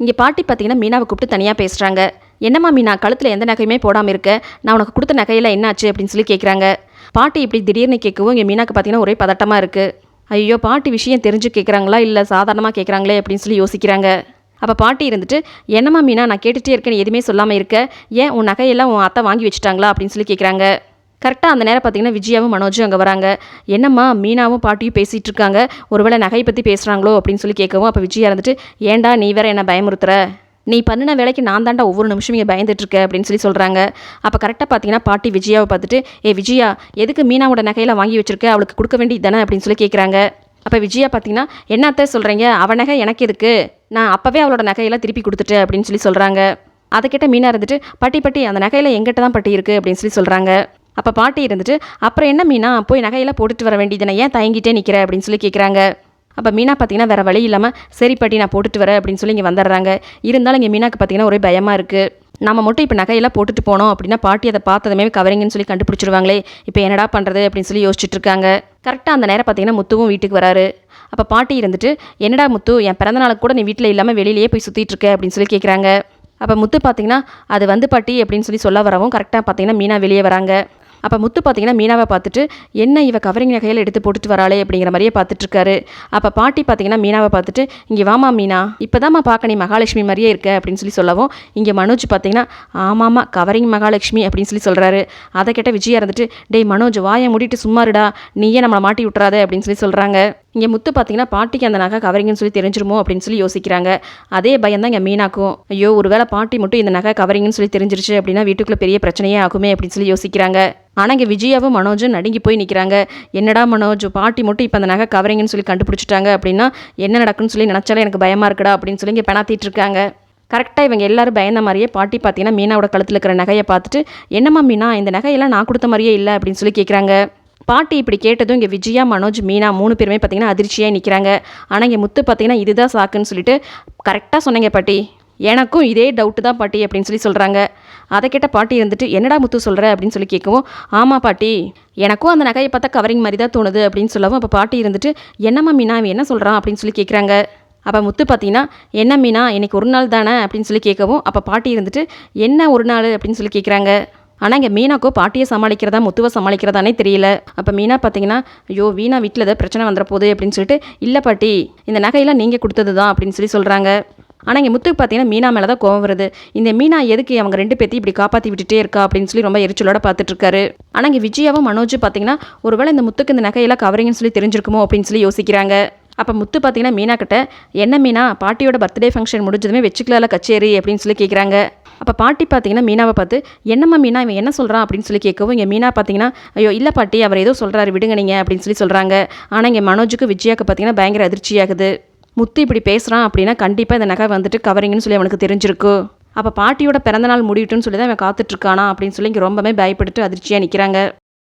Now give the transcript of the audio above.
இங்கே பாட்டி பார்த்தீங்கன்னா மீனாவை கூப்பிட்டு தனியாக பேசுகிறாங்க என்னம்மா மீனா கழுத்தில் எந்த நகையுமே போடாமல் இருக்க? நான் உனக்கு கொடுத்த நகையில் என்னாச்சு அப்படின்னு சொல்லி கேட்குறாங்க பாட்டி இப்படி திடீர்னு கேட்கவும் இங்கே மீனாக்கு பார்த்தீங்கன்னா ஒரே பதட்டமாக இருக்குது ஐயோ பாட்டி விஷயம் தெரிஞ்சு கேட்குறாங்களா இல்லை சாதாரணமாக கேட்குறாங்களே அப்படின்னு சொல்லி யோசிக்கிறாங்க. அப்போ பாட்டி இருந்துட்டு என்னம்மா மீனா நான் கேட்டுகிட்டே இருக்கேன் எதுவுமே சொல்லாமல் இருக்க? ஏன் உன் நகையெல்லாம் உன் அத்தை வாங்கி வச்சுட்டாங்களா அப்படின்னு சொல்லி கேட்குறாங்க கரெக்டாக அந்த நேரம் பார்த்தீங்கன்னா விஜயாவும் மனோஜும் அங்கே வராங்க. என்னம்மா மீனாவும் பாட்டியும் பேசிகிட்டு இருக்காங்க ஒருவேளை நகையை பற்றி பேசுகிறாங்களோ அப்படின்னு சொல்லி கேட்கவும் அப்போ விஜயா இருந்துட்டு ஏன்டா நீ வேற என்ன பயமுறுத்துற? நீ பண்ணின வேலைக்கு நான் தாண்டா ஒவ்வொரு நிமிஷம் இங்கே பயந்துட்டு இருக்க அப்படின்னு சொல்லி சொல்கிறாங்க அப்போ கரெக்டாக பார்த்தீங்கன்னா பாட்டி விஜயாவை பார்த்துட்டு ஏ விஜயா எதுக்கு மீனாவோட நகையில் வாங்கி வச்சிருக்க? அவளுக்கு கொடுக்க வேண்டியது தானே? அப்படின்னு சொல்லி கேட்குறாங்க அப்போ விஜயா பார்த்தீங்கன்னா என்னத்த சொல்கிறீங்க அவ நகை எனக்கு எதுக்கு? நான் அப்போவே அவளோட நகையெல்லாம் திருப்பி கொடுத்துட்டு அப்படின்னு சொல்லி சொல்கிறாங்க அதை கேட்ட மீனா இருந்துட்டு பாட்டி பாட்டி அந்த நகையில் எங்கிட்ட தான் பட்டி இருக்குது அப்படின்னு சொல்லி சொல்கிறாங்க அப்போ பாட்டி இருந்துட்டு அப்புறம் என்ன மீனா? போய் நகையெல்லாம் போட்டுட்டு வர வேண்டியதுனே ஏன் தயங்கிட்டே நிற்கிற அப்படின்னு சொல்லி கேட்குறாங்க அப்போ மீனா பார்த்தீங்கன்னா வேறு வழி இல்லாமல் சரி பாட்டி நான் போட்டுட்டு வரேன் அப்படின்னு சொல்லி இங்கே வந்துடுறாங்க. இருந்தாலும் இங்கே மீனாக்கு பார்த்தீங்கன்னா ஒரே பயமாக இருக்குது நம்ம மட்டும் இப்போ நகையெல்லாம் போட்டுட்டு போனோம் அப்படின்னா பாட்டி அதை பார்த்ததுமே கவரிங்கன்னு சொல்லி கண்டுபிடிச்சிருவாங்களே. இப்போ என்னடா பண்ணுறது அப்படின்னு சொல்லி யோசிச்சுட்டு இருக்காங்க. கரெக்டாக அந்த நேரம் பார்த்தீங்கன்னா முத்துவும் வீட்டுக்கு வராரு. அப்போ பாட்டி இருந்துட்டு என்னடா முத்து என் பிறந்த கூட நீ வீட்டில் இல்லாமல் வெளியிலேயே போய் சுற்றிட்டு இருக்க? அப்படின்னு சொல்லி கேட்குறாங்க அப்போ முத்து பார்த்தீங்கன்னா அது வந்து பாட்டி அப்படின்னு சொல்லி சொல்ல வரவும் கரெக்டாக பார்த்தீங்கன்னா மீனா வெளியே வராங்க. அப்போ முத்து பார்த்தீங்கன்னா மீனாவை பார்த்துட்டு என்ன இவ கவரிங் நகையில் எடுத்து போட்டுட்டு வராளே? அப்படிங்கிற மாதிரியே பார்த்துட்ருக்காரு அப்போ பாட்டி பார்த்தீங்கன்னா மீனாவை பார்த்துட்டு இங்கே வாமா மீனா இப்போதாம்மா பார்க்க நீ மகாலட்சுமி மாதிரியே இருக்க அப்படின்னு சொல்லி சொல்லவும் இங்கே மனோஜ் பார்த்தீங்கன்னா ஆமாம்மா கவரிங் மகாலட்சுமி அப்படின்னு சொல்லி சொல்கிறாரு அதை கேட்ட விஜயா இருந்துட்டு டேய் மனோஜ் வாயை மூடிட்டு சும்மாருடா நீயே நம்மளை மாட்டி விட்டுறாத அப்படின்னு சொல்லி சொல்கிறாங்க இங்கே முத்து பார்த்தீங்கன்னா பாட்டிக்கு அந்த நகை கவரிங்கன்னு சொல்லி தெரிஞ்சிருமோ அப்படின்னு சொல்லி யோசிக்கிறாங்க. அதே பயம் தான் இங்கே மீனாக்கும். ஐயோ ஒருவேளை பாட்டி மட்டும் இந்த நகை கவரிங்கன்னு சொல்லி தெரிஞ்சிருச்சு அப்படின்னா வீட்டுக்குள்ளே பெரிய பிரச்சனையே ஆகுமே அப்படின்னு சொல்லி யோசிக்கிறாங்க. ஆனால் இங்கே விஜயாவும் மனோஜும் நடுங்கி போய் நிற்கிறாங்க என்னடா மனோஜ் பாட்டி மட்டும் இப்போ அந்த நகை கவரிங்கன்னு சொல்லி கண்டுபிடிச்சிட்டாங்க அப்படின்னா என்ன நடக்குன்னு சொல்லி நினச்சாலே எனக்கு பயமாக இருக்குடா அப்படின்னு சொல்லி இங்கே பெணாத்திட்டு இருக்காங்க. கரெக்டாக இவங்க எல்லாரும் பயந்த மாதிரியே பாட்டி பார்த்தீங்கன்னா மீனாவோட கழுத்தில் இருக்கிற நகையை பார்த்துட்டு என்னம்மா மீனா இந்த நகையெல்லாம் நான் கொடுத்த மாதிரியே இல்லை அப்படின்னு சொல்லி கேட்குறாங்க பாட்டி இப்படி கேட்டதும் இங்கே விஜயா மனோஜ் மீனா மூணு பேருமே பார்த்தீங்கன்னா அதிர்ச்சியாக நிற்கிறாங்க ஆனால் இங்கே முத்து பார்த்தீங்கன்னா இதுதான் சாக்குன்னு சொல்லிட்டு கரெக்டாக சொன்னீங்க பாட்டி. எனக்கும் இதே டவுட்டு தான் பாட்டி அப்படின்னு சொல்லி சொல்கிறாங்க அதை கேட்ட பாட்டி இருந்துட்டு என்னடா முத்து சொல்கிற அப்படின்னு சொல்லி கேட்கவும் ஆமாம் பாட்டி எனக்கும் அந்த நகையை பார்த்தா கவரிங் மாதிரி தான் தோணுது அப்படின்னு சொல்லவும் அப்போ பாட்டி இருந்துட்டு என்னம்மா மீனா அவன் என்ன சொல்கிறான் அப்படின்னு சொல்லி கேட்குறாங்க அப்போ முத்து பார்த்தீங்கன்னா என்ன மீனா இன்றைக்கி ஒரு நாள் தானே? அப்படின்னு சொல்லி கேட்கவும் அப்போ பாட்டி இருந்துட்டு என்ன ஒரு நாள்? அப்படின்னு சொல்லி கேட்குறாங்க ஆனால் இங்கே மீனாக்கோ பாட்டியை சமாளிக்கிறதா முத்துவை சமாளிக்கிறதானே தெரியல. அப்போ மீனா பார்த்தீங்கன்னா ஐயோ வீணா வீட்டில் ஏதாவது பிரச்சனை வந்துட போகுது அப்படின்னு சொல்லிட்டு இல்லை பாட்டி இந்த நகையெல்லாம் நீங்கள் கொடுத்தது தான் அப்படின்னு சொல்லி சொல்கிறாங்க ஆனால் இங்கே முத்துக்கு பார்த்தீங்கன்னா மீனா மேலே தான் கோவம் வருது. இந்த மீனா எதுக்கு அவங்க ரெண்டு பேத்தையும் இப்படி காப்பாற்றி விட்டுட்டே இருக்கா அப்படின்னு சொல்லி ரொம்ப எரிச்சலோட பார்த்துட்டு இருக்காரு. ஆனால் இங்கே விஜயாவும் மனோஜ் பார்த்தீங்கன்னா ஒருவேளை இந்த முத்துக்கு இந்த நகையெல்லாம் கவரிங்னு சொல்லி தெரிஞ்சிருக்குமோ அப்படின்னு சொல்லி யோசிக்கிறாங்க. அப்போ முத்து பார்த்தீங்கன்னா மீனா கிட்ட என்ன மீனா பாட்டியோட பர்த்டே ஃபங்க்ஷன் முடிஞ்சதுமே வச்சுக்கலாம்ல கச்சேரி அப்படின்னு சொல்லி கேட்குறாங்க அப்போ பாட்டி பார்த்தீங்கன்னா மீனாவை பார்த்து என்னம்மா மீனா இவன் என்ன சொல்கிறான் அப்படின்னு சொல்லி கேட்கவும் இங்கே மீனா பார்த்தீங்கன்னா ஐயோ இல்லை பாட்டி அவர் ஏதோ சொல்கிறாரு விடுங்க நீங்கள் அப்படின்னு சொல்லி சொல்கிறாங்க ஆனால் இங்கே மனோஜுக்கு விஜயாக்கு பார்த்தீங்கன்னா பயங்கர அதிர்ச்சியாகுது முத்து இப்படி பேசுகிறான் அப்படின்னா கண்டிப்பாக இந்த நகை வந்துட்டு கவரிங்னு சொல்லி அவனுக்கு தெரிஞ்சிருக்கு அப்போ பாட்டியோட பிறந்தநாள் முடியட்டும்னு சொல்லி தான் அவன் காத்துட்ருக்கானா அப்படின்னு சொல்லி இங்கே ரொம்பவே பயப்பட்டுட்டு அதிர்ச்சியாக நிற்கிறாங்க